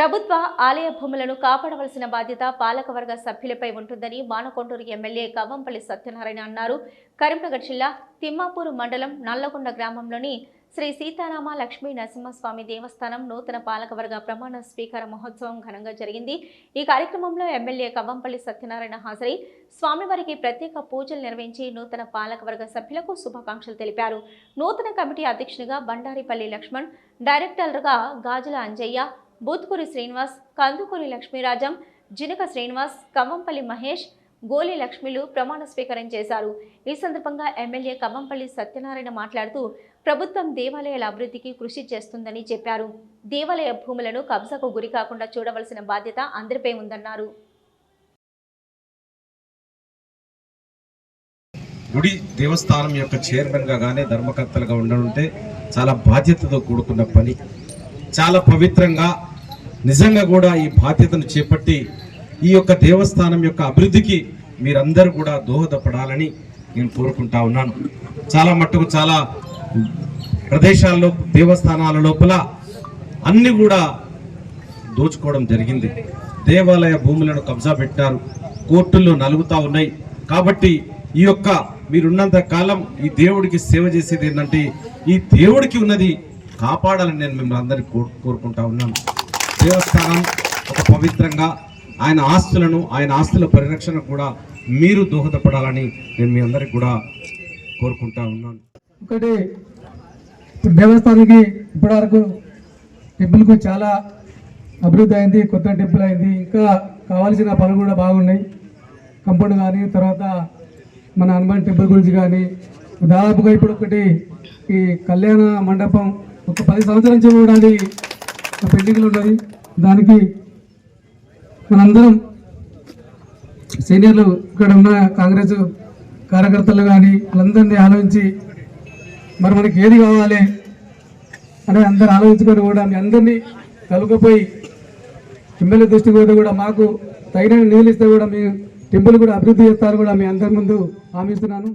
ప్రభుత్వ ఆలయ భూములను కాపాడవలసిన బాధ్యత పాలకవర్గ సభ్యులపై ఉంటుందని మానకొండూరు ఎమ్మెల్యే కవ్వంపల్లి సత్యనారాయణ అన్నారు. కరీంనగర్ జిల్లా తిమ్మాపూరు మండలం నల్లగొండ గ్రామంలోని శ్రీ సీతారామ లక్ష్మీ నరసింహస్వామి దేవస్థానం నూతన పాలకవర్గ ప్రమాణ స్వీకార మహోత్సవం ఘనంగా జరిగింది. ఈ కార్యక్రమంలో ఎమ్మెల్యే కవ్వంపల్లి సత్యనారాయణ హాజరై స్వామివారికి ప్రత్యేక పూజలు నిర్వహించి నూతన పాలకవర్గ సభ్యులకు శుభాకాంక్షలు తెలిపారు. నూతన కమిటీ అధ్యక్షునిగా బండారిపల్లి లక్ష్మణ్ డైరెక్టర్గా గాజుల అంజయ్య బూత్కూరి శ్రీనివాస్ కందుకూరి లక్ష్మీరాజం జినక శ్రీనివాస్ కమ్మంపల్లి మహేష్ గోలి లక్ష్మిలు ప్రమాణ స్వీకారం చేశారు. ఈ సందర్భంగా ఎమ్మెల్యే కమ్మంపల్లి సత్యనారాయణ మాట్లాడుతూ ప్రభుత్వం దేవాలయాల అభివృద్ధికి కృషి చేస్తుందని చెప్పారు. దేవాలయ భూములను కబ్జాకు గురి కాకుండా చూడవలసిన బాధ్యత అందరిపై ఉందన్నారు. గుడి దేవస్థానం యొక్క చైర్మన్గా కానీ ధర్మకర్తలుగా ఉండడంటే చాలా బాధ్యతతో కూడుకున్న పని. చాలా పవిత్రంగా నిజంగా కూడా ఈ బాధ్యతను చేపట్టి ఈ యొక్క దేవస్థానం యొక్క అభివృద్ధికి మీరందరూ కూడా దోహదపడాలని నేను కోరుకుంటా ఉన్నాను. చాలా మట్టుకు చాలా ప్రదేశాల్లో దేవస్థానాల లోపల అన్ని కూడా దోచుకోవడం జరిగింది. దేవాలయ భూములను కబ్జా పెట్టారు. కోర్టుల్లో నలుగుతా ఉన్నాయి. కాబట్టి ఈ యొక్క మీరున్నంత కాలం ఈ దేవుడికి సేవ చేసేది ఏంటంటే ఈ దేవుడికి ఉన్నది కాపాడాలని నేను మిమ్మల్ని అందరికీ కోరుకుంటా ఉన్నాను. దేవస్థానం ఒక పవిత్రంగా ఆయన ఆస్తులను ఆయన ఆస్తుల పరిరక్షణ కూడా మీరు దోహదపడాలని నేను మీ అందరికి కూడా కోరుకుంటా ఉన్నాను. ఒకటి ఇప్పుడు దేవస్థానానికి ఇప్పటివరకు టెంపుల్కు చాలా అభివృద్ధి అయింది కొత్త టెంపుల్ అయింది. ఇంకా కావాల్సిన పనులు కూడా బాగున్నాయి. కంపౌండ్ కానీ తర్వాత మన హనుమాన్ టెంపుల్ గురించి కానీ దాదాపుగా ఇప్పుడు ఒకటి ఈ కళ్యాణ మండపం ఒక పది సంవత్సరాల నుంచి చూడండి పెండింగ్లు ఉన్నది దానికి మనందరం సీనియర్లు ఇక్కడ ఉన్న కాంగ్రెస్ కార్యకర్తలు కానీ వాళ్ళందరినీ ఆలోచించి మరి మనకి ఏది కావాలి అని అందరు ఆలోచించుకొని కూడా మీ అందరినీ కలుపుకపోయి ఎమ్మెల్యే దృష్టికి పోతే కూడా మాకు తగిన నిధులు ఇస్తే కూడా మీ టెంపుల్ కూడా అభివృద్ధి చేస్తారు కూడా మీ అందరి ముందు హామీ ఇస్తున్నాను.